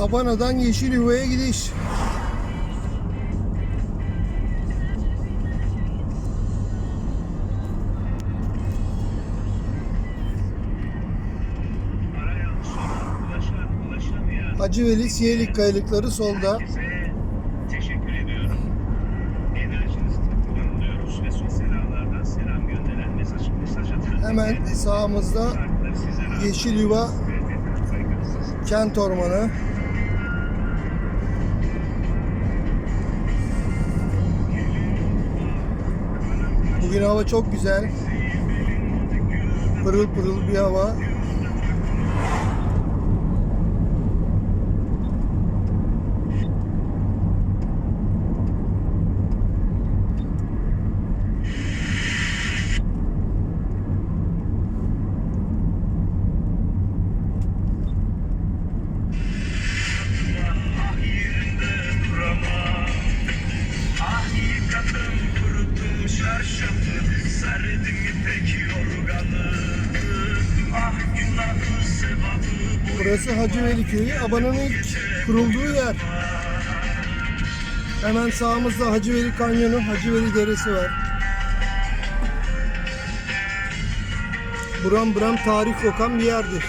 Abana'dan Yeşilyuva'ya gidiş. Hacıveli Siyelik kayalıkları solda. herkese teşekkür ediyorum. Enerjinizi kullanılıyoruz ve Bugün hava çok güzel. Pırıl pırıl bir hava. Burası Hacıveli Köyü. Abana'nın ilk kurulduğu yer. Hemen sağımızda Hacıveli Kanyonu, Hacıveli Deresi var. Buram buram tarih kokan bir yerdir.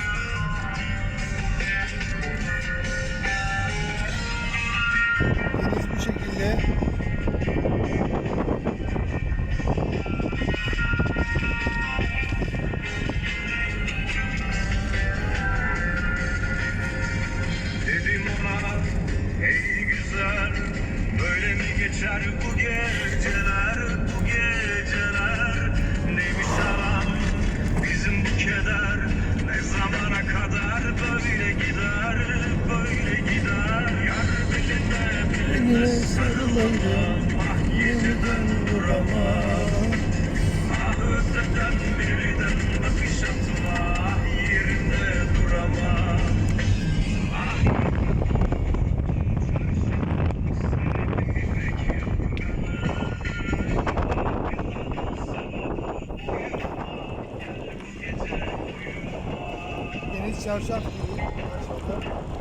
Deniz bu şekilde. Ah yeniden Ah öteden birden bakış atma yerinde duramam Deniz çarşaf gibi. Yar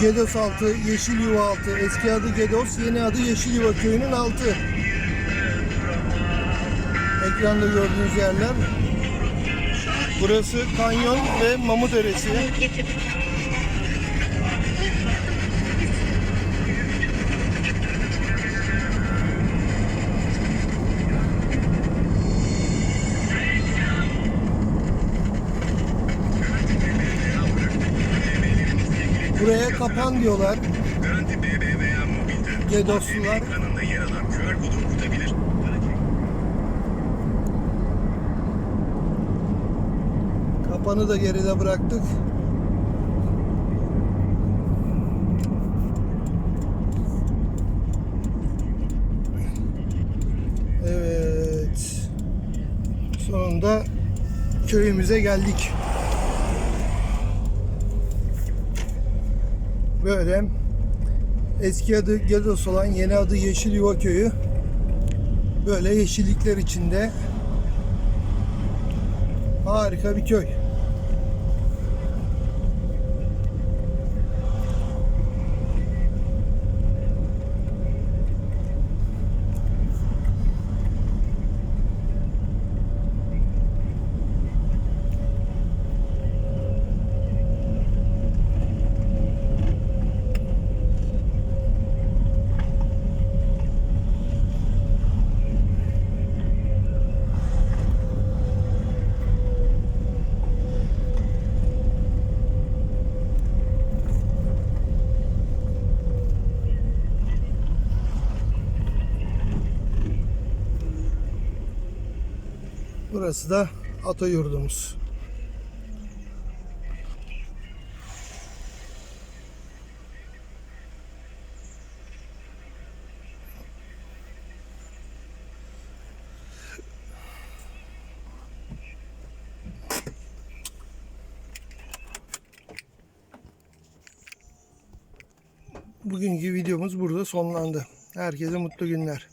Gedos altı, Yeşil Yuva altı. Eski adı Gedos, yeni adı Yeşil Yuva köyünün altı. Ekranda gördüğünüz yerler. Burası kanyon ve Mamu Buraya kapan diyorlar Garanti BB veya mobilden. Gedoslular. Ekranında yer alan QR kodu okutabilir. Kapanı da geride bıraktık. Evet. Sonunda köyümüze geldik. Böyle eski adı Gedos olan yeni adı Yeşil Yuva Köyü. Böyle yeşillikler içinde harika bir köy. Burası da ata yurdumuz. Bugünkü videomuz burada sonlandı. Herkese mutlu günler.